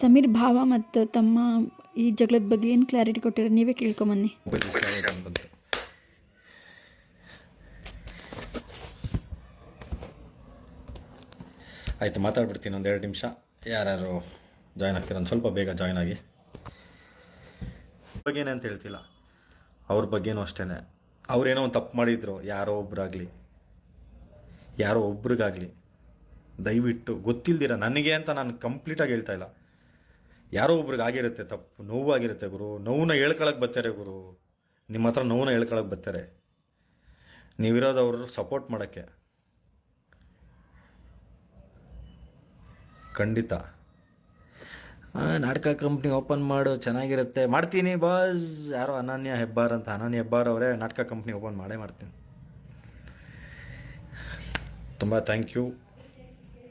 ಸಮೀರ್ ಭಾವ ಮತ್ತು ತಮ್ಮ ಈ ಜಗಳದ ಬಗ್ಗೆ ಏನು ಕ್ಲಾರಿಟಿ ಕೊಟ್ಟಿರೋ ನೀವೇ ಕೇಳ್ಕೊಂಬನ್ನಿ. ಆಯಿತು, ಮಾತಾಡ್ಬಿಡ್ತೀನಿ ಒಂದು ಎರಡು ನಿಮಿಷ. ಯಾರ್ಯಾರು ಜಾಯ್ನ್ ಆಗ್ತೀರ ಒಂದು ಸ್ವಲ್ಪ ಬೇಗ ಜಾಯ್ನ್ ಆಗಿ. ಬಗ್ಗೆನೇ ಅಂತ ಹೇಳ್ತಿಲ್ಲ. ಅವ್ರ ಬಗ್ಗೆನೂ ಅಷ್ಟೇ ಅವ್ರೇನೋ ಒಂದು ತಪ್ಪು ಮಾಡಿದ್ರು, ಯಾರೋ ಒಬ್ಬರಾಗಲಿ ಯಾರೋ ಒಬ್ರಿಗಾಗಲಿ. ದಯವಿಟ್ಟು ಗೊತ್ತಿಲ್ದಿರ ನನಗೆ ಅಂತ ನಾನು ಕಂಪ್ಲೀಟಾಗಿ ಹೇಳ್ತಾ ಇಲ್ಲ. ಯಾರೋ ಒಬ್ರಿಗೆ ಆಗಿರುತ್ತೆ, ತಪ್ಪು, ನೋವಾಗಿರುತ್ತೆ ಗುರು. ನೋವನ್ನ ಹೇಳ್ಕೊಳಕ್ಕೆ ಬರ್ತಾರೆ ಗುರು. ನಿಮ್ಮ ಹತ್ರ ನೋವನ್ನ ಹೇಳ್ಕೊಳಕ್ಕೆ ಬರ್ತಾರೆ. ನೀವಿರೋದು ಅವರು ಸಪೋರ್ಟ್ ಮಾಡೋಕ್ಕೆ. ಖಂಡಿತ. ನಾಟಕ ಕಂಪ್ನಿ ಓಪನ್ ಮಾಡು, ಚೆನ್ನಾಗಿರುತ್ತೆ. ಮಾಡ್ತೀನಿ ಬಾಸ್ ಯಾರೋ ಅನನ್ಯ ಹೆಬ್ಬಾರ್ ಅಂತ. ಅನನ್ಯ ಹೆಬ್ಬಾರ್ ಅವರೇ ನಾಟಕ ಕಂಪ್ನಿ ಓಪನ್ ಮಾಡೇ ಮಾಡ್ತೀನಿ. ತುಂಬ ಥ್ಯಾಂಕ್ ಯು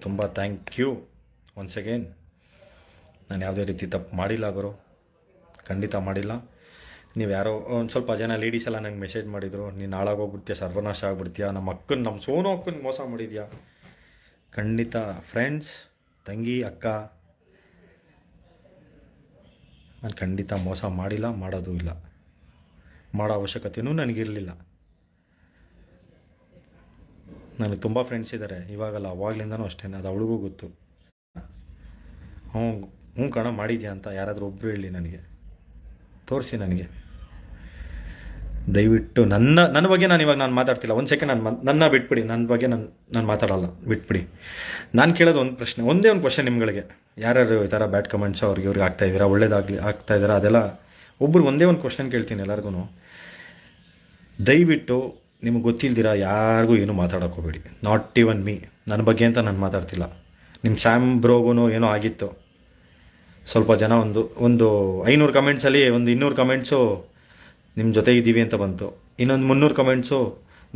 ತುಂಬ ಥ್ಯಾಂಕ್ ಯು ಒನ್ಸ್ ಅಗೇನ್ ನಾನು ಯಾವುದೇ ರೀತಿ ತಪ್ಪು ಮಾಡಿಲ್ಲ ಗುರು. ಖಂಡಿತ ಮಾಡಿಲ್ಲ. ನೀವು ಯಾರೋ ಒಂದು ಸ್ವಲ್ಪ ಜನ ಲೇಡೀಸ್ ಎಲ್ಲ ನಂಗೆ ಮೆಸೇಜ್ ಮಾಡಿದರು, ನೀನು ಹಾಳಾಗೋಗ್ಬಿಡ್ತೀಯ, ಸರ್ವನಾಶ ಆಗ್ಬಿಡ್ತೀಯ, ನಮ್ಮ ಅಕ್ಕನ, ನಮ್ಮ ಸೋನು ಅಕ್ಕನ ಮೋಸ ಮಾಡಿದ್ಯಾ? ಖಂಡಿತ ಫ್ರೆಂಡ್ಸ್ ತಂಗಿ, ಅಕ್ಕ, ನಾನು ಖಂಡಿತ ಮೋಸ ಮಾಡಿಲ್ಲ, ಮಾಡೋದು ಇಲ್ಲ. ಮಾಡೋ ಅವಶ್ಯಕತೆಯೂ ನನಗಿರಲಿಲ್ಲ. ನನಗೆ ತುಂಬ ಫ್ರೆಂಡ್ಸ್ ಇದ್ದಾರೆ ಇವಾಗಲ್ಲ, ಅವಾಗ್ಲಿಂದನೂ ಅಷ್ಟೇ ಅದು ಅವಳಿಗೂ ಗೊತ್ತು. ಹ್ಞೂ ಹ್ಞೂ ಕಣ ಮಾಡಿದ್ಯಾ ಅಂತ ಯಾರಾದರೂ ಒಬ್ಬರು ಹೇಳಿ ನನಗೆ. ತೋರಿಸಿ ನನಗೆ. ದಯವಿಟ್ಟು ನನ್ನ ನನ್ನ ಬಗ್ಗೆ ನಾನು ಇವಾಗ ನಾನು ಮಾತಾಡ್ತಿಲ್ಲ. ಒಂದು ಸೆಕೆಂಡ್ ನಾನು ನನ್ನ ಬಿಟ್ಬಿಡಿ. ನನ್ನ ಬಗ್ಗೆ ನಾನು ನಾನು ಮಾತಾಡಲ್ಲ. ಬಿಟ್ಬಿಡಿ. ನಾನು ಕೇಳೋದು ಒಂದು ಪ್ರಶ್ನೆ, ಒಂದೇ ಒಂದು ಕ್ವಶನ್ ನಿಮ್ಗಳಿಗೆ. ಯಾರ್ಯಾರು ಈ ಥರ ಬ್ಯಾಡ್ ಕಮೆಂಟ್ಸ್ ಅವ್ರಿಗೆ ಇವ್ರಿಗೆ ಆಗ್ತಾ ಇದ್ದೀರಾ, ಒಳ್ಳೇದಾಗಲಿ, ಆಗ್ತಾ ಇದ್ದೀರಾ, ಅದೆಲ್ಲ ಒಬ್ಬರು ಒಂದೇ ಒಂದು ಕ್ವಶನ್ ಕೇಳ್ತೀನಿ ಎಲ್ಲರಿಗೂ ದಯವಿಟ್ಟು ನಿಮಗೆ ಗೊತ್ತಿಲ್ದಿರ, ಯಾರಿಗೂ ಏನೂ ಮಾತಾಡೋಕೋಬೇಡಿ ನಾಟ್ ಇವನ್ ಮೀ ನನ್ನ ಬಗ್ಗೆ ಅಂತ ನಾನು ಮಾತಾಡ್ತಿಲ್ಲ. ನಿಮ್ಮ ಸ್ಯಾಮ್ ಬ್ರೋಗೂ ಏನೋ ಆಗಿತ್ತು. ಸ್ವಲ್ಪ ಜನ ಒಂದು ಒಂದು ಐನೂರು ಕಮೆಂಟ್ಸಲ್ಲಿ ಒಂದು ಇನ್ನೂರು ಕಮೆಂಟ್ಸು ನಿಮ್ಮ ಜೊತೆ ಇದ್ದೀವಿ ಅಂತ ಬಂತು. ಇನ್ನೊಂದು ಮುನ್ನೂರು ಕಮೆಂಟ್ಸು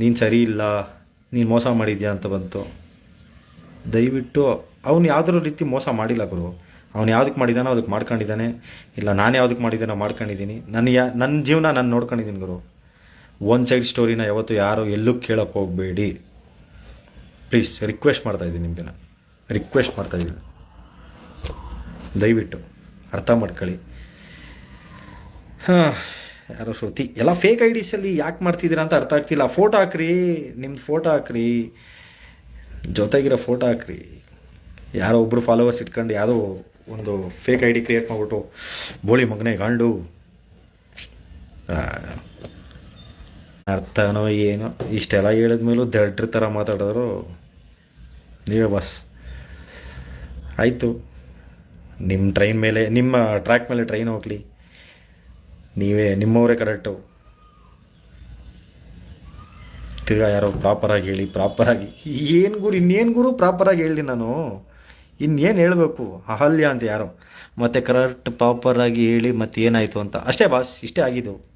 ನೀನು ಸರಿ ಇಲ್ಲ, ನೀನು ಮೋಸ ಮಾಡಿದ್ಯಾ ಅಂತ ಬಂತು. ದಯವಿಟ್ಟು, ಅವನು ಯಾವುದ್ರ ರೀತಿ ಮೋಸ ಮಾಡಿಲ್ಲ ಗುರು. ಅವ್ನು ಯಾವ್ದಕ್ಕೆ ಮಾಡಿದಾನೋ ಅದಕ್ಕೆ ಮಾಡ್ಕೊಂಡಿದ್ದಾನೆ. ಇಲ್ಲ, ನಾನು ಯಾವುದಕ್ಕೆ ಮಾಡಿದ್ದಾನೋ ಮಾಡ್ಕೊಂಡಿದ್ದೀನಿ. ನನ್ನ ಯಾ ನನ್ನ ಜೀವನ ನಾನು ನೋಡ್ಕೊಂಡಿದ್ದೀನಿ ಗುರು. ಒನ್ ಸೈಡ್ ಸ್ಟೋರಿನ ಯಾವತ್ತು ಯಾರು ಎಲ್ಲೂ ಕೇಳೋಕ್ಕೆ ಹೋಗಬೇಡಿ. ಪ್ಲೀಸ್ ರಿಕ್ವೆಸ್ಟ್ ಮಾಡ್ತಾಯಿದ್ದೀನಿ ನಿಮಗೆ ನಾನು ರಿಕ್ವೆಸ್ಟ್ ಮಾಡ್ತಾಯಿದ್ದೀನಿ ದಯವಿಟ್ಟು ಅರ್ಥ ಮಾಡ್ಕೊಳ್ಳಿ. ಹಾಂ, ಯಾರೋ ಶ್ರುತಿ, ಎಲ್ಲ ಫೇಕ್ ಐ ಡಿಸಲ್ಲಿ ಯಾಕೆ ಮಾಡ್ತಿದ್ದೀರಾ ಅಂತ ಅರ್ಥ ಆಗ್ತಿಲ್ಲ. ಫೋಟೋ ಹಾಕ್ರಿ ನಿಮ್ದು ಫೋಟೋ ಹಾಕ್ರಿ, ಜೊತೆಗಿರೋ ಫೋಟೋ ಹಾಕ್ರಿ. ಯಾರೋ ಒಬ್ಬರು ಫಾಲೋವರ್ಸ್ ಇಟ್ಕೊಂಡು ಯಾವುದೋ ಒಂದು ಫೇಕ್ ಐ ಡಿ ಕ್ರಿಯೇಟ್ ಮಾಡಿಬಿಟ್ಟು ಬೋಳಿ ಮಗನೇ ಗಾಂಡು. ಅರ್ಥನೋ ಏನೋ, ಇಷ್ಟೆಲ್ಲ ಹೇಳಿದ್ಮೇಲೂ ದಡ್ರ ಥರ ಮಾತಾಡಿದ್ರು. ನೀವೇ ಬಾಸ್ ಆಯಿತು. ನಿಮ್ಮ ಟ್ರೈನ್ ಮೇಲೆ, ನಿಮ್ಮ ಟ್ರ್ಯಾಕ್ ಮೇಲೆ ಟ್ರೈನ್ ಹೋಗಲಿ. ನೀವೇ, ನಿಮ್ಮವರೇ ಕರೆಕ್ಟು ತಿರ್ಗಾ ಯಾರೋ ಪ್ರಾಪರಾಗಿ ಹೇಳಿ ಪ್ರಾಪರಾಗಿ ಏನು ಗುರು, ಇನ್ನೇನು ಗುರು ಪ್ರಾಪರಾಗಿ ಹೇಳಿ ನಾನು? ಇನ್ನೇನು ಹೇಳಬೇಕು? ಅಹಲ್ಯ ಅಂತ ಯಾರೋ. ಮತ್ತು ಕರೆಕ್ಟ್ ಪ್ರಾಪರಾಗಿ ಹೇಳಿ ಮತ್ತೆ ಏನಾಯಿತು ಅಂತ. ಅಷ್ಟೇ ಬಾಸ್ ಇಷ್ಟೇ ಆಗಿದ್ದು.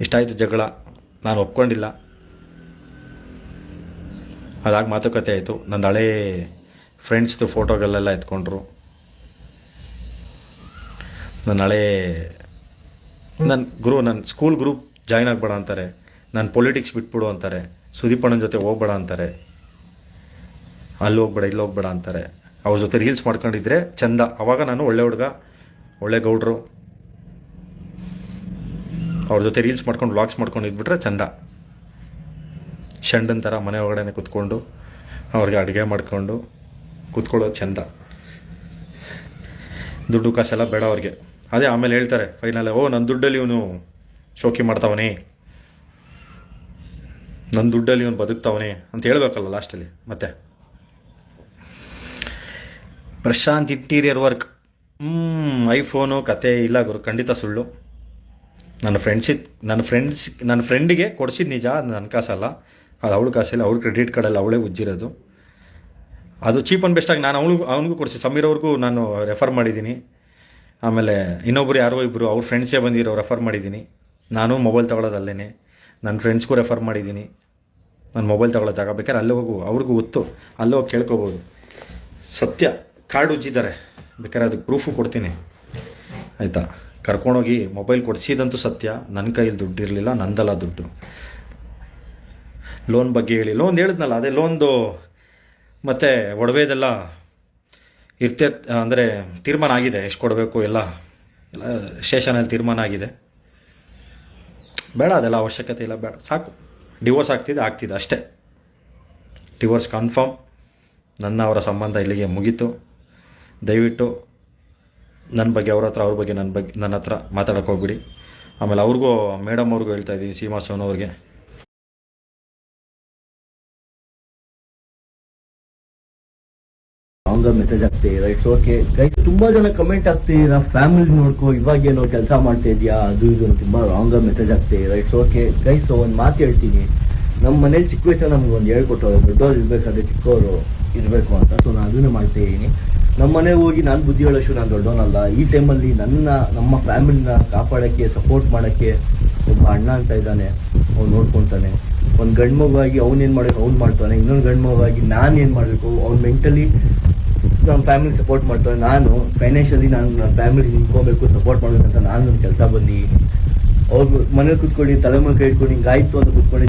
ಇಷ್ಟಾಯಿತು ಜಗಳ. ನಾನು ಒಪ್ಕೊಂಡಿಲ್ಲ. ಅದಾಗಿ ಮಾತುಕತೆ ಆಯಿತು. ನಂದು ಹಳೇ ಫ್ರೆಂಡ್ಸ್ದು ಫೋಟೋಗಳೆಲ್ಲ ಎತ್ಕೊಂಡ್ರು. ನನ್ನ ಹಳೇ ನನ್ನ ಗುರು ನನ್ನ ಸ್ಕೂಲ್ ಗ್ರೂಪ್ ಜಾಯ್ನ್ ಆಗಬೇಡ ಅಂತಾರೆ. ನಾನು ಪೊಲಿಟಿಕ್ಸ್ ಬಿಟ್ಬಿಡು ಅಂತಾರೆ. ಸುದೀಪಣ್ಣನ ಜೊತೆ ಹೋಗ್ಬೇಡ ಅಂತಾರೆ. ಅಲ್ಲಿ ಹೋಗ್ಬೇಡ, ಇಲ್ಲಿ ಹೋಗ್ಬೇಡ ಅಂತಾರೆ. ಅವ್ರ ಜೊತೆ ರೀಲ್ಸ್ ಮಾಡ್ಕೊಂಡಿದ್ರೆ ಚಂದ. ಅವಾಗ ನಾನು ಒಳ್ಳೆ ಹುಡುಗ, ಒಳ್ಳೆ ಗೌಡ್ರು. ಅವ್ರ ಜೊತೆ ರೀಲ್ಸ್ ಮಾಡ್ಕೊಂಡು ವ್ಲಾಗ್ಸ್ ಮಾಡ್ಕೊಂಡು ಇದ್ಬಿಟ್ರೆ ಚಂದ. ಷಂಡನ್ ಥರ ಮನೆ ಒಳಗಡೆ ಕುತ್ಕೊಂಡು, ಅವ್ರಿಗೆ ಅಡುಗೆ ಮಾಡ್ಕೊಂಡು ಕೂತ್ಕೊಳ್ಳೋದು ಚೆಂದ. ದುಡ್ಡು ಕಾಸೆಲ್ಲ ಬೇಡ ಅವ್ರಿಗೆ. ಅದೇ ಆಮೇಲೆ ಹೇಳ್ತಾರೆ ಫೈನಲ್ ಓ ನನ್ನ ದುಡ್ಡಲ್ಲಿ ಇವನು ಶೋಕಿ ಮಾಡ್ತಾವನೇ. ನನ್ನ ದುಡ್ಡಲ್ಲಿ ಇವನು ಬದುಕ್ತಾವನೆ ಅಂತ ಹೇಳ್ಬೇಕಲ್ಲ ಲಾಸ್ಟಲ್ಲಿ ಮತ್ತೆ. ಪ್ರಶಾಂತ್ ಇಂಟೀರಿಯರ್ ವರ್ಕ್ ಹ್ಞೂ ಐಫೋನು ಕತೆ ಇಲ್ಲ ಗುರು, ಖಂಡಿತ ಸುಳ್ಳು. ನನ್ನ ಫ್ರೆಂಡ್ಸಿದ್ ನನ್ನ ಫ್ರೆಂಡ್ಸ್ ನನ್ನ ಫ್ರೆಂಡಿಗೆ ಕೊಡ್ಸಿದ್ದು ನಿಜ ನನ್ನ ಕಾಸಲ್ಲ. ಅದು ಅವಳು ಕಾಸಲ್ಲ ಅವಳ ಕ್ರೆಡಿಟ್ ಕಾರ್ಡಲ್ಲಿ ಅವಳೇ ಉಜ್ಜಿರೋದು. ಅದು ಚೀಪ್ ಆ್ಯಂಡ್ ಬೆಸ್ಟಾಗಿ ನಾನು ಅವನಿಗೂ ಅವನಿಗೂ ಕೊಡಿಸಿ. ಸಮೀರ್ ಅವ್ರಿಗೂ ನಾನು ರೆಫರ್ ಮಾಡಿದ್ದೀನಿ. ಆಮೇಲೆ ಇನ್ನೊಬ್ರು ಯಾರೋ ಇಬ್ಬರು ಅವ್ರ ಫ್ರೆಂಡ್ಸೇ ಬಂದಿರೋ ರೆಫರ್ ಮಾಡಿದ್ದೀನಿ. ನಾನು ಮೊಬೈಲ್ ತೊಗೊಳೋದು ನನ್ನ ಫ್ರೆಂಡ್ಸ್ಗೂ ರೆಫರ್ ಮಾಡಿದ್ದೀನಿ. ನಾನು ಮೊಬೈಲ್ ತೊಗೊಳ್ಳೋ ಜಾಗ ಬೇಕಾದ್ರೆ ಅಲ್ಲೇ ಹೋಗು. ಅವ್ರಿಗೂ ಗೊತ್ತು. ಅಲ್ಲೇ ಹೋಗಿ ಕೇಳ್ಕೊಬೋದು. ಸತ್ಯ. ಕಾರ್ಡ್ ಉಜ್ಜಿದ್ದಾರೆ. ಬೇಕಾದ್ರೆ ಅದಕ್ಕೆ ಪ್ರೂಫು ಕೊಡ್ತೀನಿ. ಆಯಿತಾ? ಕರ್ಕೊಂಡೋಗಿ ಮೊಬೈಲ್ ಕೊಡಿಸಿದಂತೂ ಸತ್ಯ. ನನ್ನ ಕೈಯಲ್ಲಿ ದುಡ್ಡು ಇರಲಿಲ್ಲ. ನಂದಲ್ಲ ದುಡ್ಡು. ಲೋನ್ ಬಗ್ಗೆ ಹೇಳಿ ಲೋನ್ ಹೇಳಿದ್ನಲ್ಲ, ಅದೇ ಲೋನ್ದು ಮತ್ತು ಒಡವೆದೆಲ್ಲ ಇರ್ತೆ, ಅಂದರೆ ತೀರ್ಮಾನ ಆಗಿದೆ, ಎಷ್ಟು ಕೊಡಬೇಕು ಎಲ್ಲ ಎಲ್ಲ ಸ್ಟೇಷನಲ್ಲಿ ತೀರ್ಮಾನ ಆಗಿದೆ. ಬೇಡ ಅದೆಲ್ಲ ಅವಶ್ಯಕತೆ ಇಲ್ಲ, ಬೇಡ, ಸಾಕು. ಡಿವೋರ್ಸ್ ಆಗ್ತಿದೆ ಆಗ್ತಿದೆ ಅಷ್ಟೇ. ಡಿವೋರ್ಸ್ ಕನ್ಫರ್ಮ್ ನನ್ನ ಅವರ ಸಂಬಂಧ ಇಲ್ಲಿಗೆ ಮುಗೀತು. ದಯವಿಟ್ಟು ನನ್ನ ಬಗ್ಗೆ, ಅವ್ರ ಹತ್ರ, ಅವ್ರ ಬಗ್ಗೆ ನನ್ನ ಬಗ್ಗೆ, ನನ್ನ ಹತ್ರ ಮಾತಾಡೋಕೆ ಹೋಗ್ಬಿಡಿ. ಆಮೇಲೆ ಅವ್ರಿಗೂ, ಮೇಡಮ್ ಅವ್ರಿಗೂ ಹೇಳ್ತಾ ಇದ್ದೀನಿ, ಸೀಮಾ ಸೋನ್ ಅವ್ರಿಗೆ. ರಾಂಗ್ ಮೆಸೇಜ್ ಆಗ್ತೀರಾ ಇಟ್ಸ್ ಓಕೆ ಗೈಸ್ ತುಂಬಾ ಜನ ಕಮೆಂಟ್ ಆಗ್ತೀರಾ ಫ್ಯಾಮಿಲಿ ನೋಡ್ಕೋ, ಇವಾಗ ಏನೋ ಕೆಲಸ ಮಾಡ್ತಾ ಇದೆಯಾ? ಅದು ಇದು ತುಂಬಾ ರಾಂಗ್ ಮೆಸೇಜ್ ಆಗ್ತೀರಾ ಇಟ್ಸ್ ಓಕೆ ಗೈಸ್ ಒಂದು ಮಾತು ಹೇಳ್ತೀನಿ. ನಮ್ಮ ಮನೇಲಿ ಚಿಕ್ಕ ವಯಸ್ಸ ನಮ್ಗೆ ಒಂದು ಹೇಳ್ಕೊಟ್ಟವ್ರು, ದೊಡ್ಡವ್ರು ಇರ್ಬೇಕಾದ್ರೆ ಚಿಕ್ಕವರು ಇರಬೇಕು ಅಂತ. ಸೊ ನಾನು ಅದನ್ನೇ ಮಾಡ್ತಾ ಇದ್ದೀನಿ. ನಮ್ಮ ಮನೆಗೆ ಹೋಗಿ ನಾನು ಬುದ್ಧಿ ಹೇಳೋಷ್ಟು ನಾನು ದೊಡ್ಡವನಲ್ಲ. ಈ ಟೈಮಲ್ಲಿ ನನ್ನ, ನಮ್ಮ ಫ್ಯಾಮಿಲಿನ ಕಾಪಾಡೋಕ್ಕೆ ಸಪೋರ್ಟ್ ಮಾಡೋಕ್ಕೆ ಒಬ್ಬ ಅಣ್ಣ ಅಂತ ಇದ್ದಾನೆ. ಅವ್ನು ನೋಡ್ಕೊತಾನೆ. ಒಂದು ಗಂಡು ಮಗುವಾಗಿ ಅವ್ನೇನು ಮಾಡಬೇಕು, ಅವ್ನು ಮಾಡ್ತಾನೆ. ಇನ್ನೊಂದು ಗಂಡು ಮಗುವಾಗಿ ನಾನು ಏನು ಮಾಡಬೇಕು, ಅವ್ನು ಮೆಂಟಲಿ ನಮ್ಮ ಫ್ಯಾಮಿಲಿ ಸಪೋರ್ಟ್ ಮಾಡ್ತಾರೆ. ನಾನು ಫೈನಾನ್ಷಿಯಲಿ ನಾನು ನನ್ನ ಫ್ಯಾಮಿಲಿ ನಿಂತ್ಕೋಬೇಕು ಸಪೋರ್ಟ್ ಮಾಡಬೇಕಂತ ನಾನು ನನ್ನ ಕೆಲಸ ಬಂದು ಅವ್ರು ಮನೇಲಿ ಕೂತ್ಕೊಂಡು ತಲೆ ಕೈ ಇಟ್ಕೊಂಡು ಹಿಂಗಾಯ್ತು ಅಂತ ಕೂತ್ಕೊಂಡು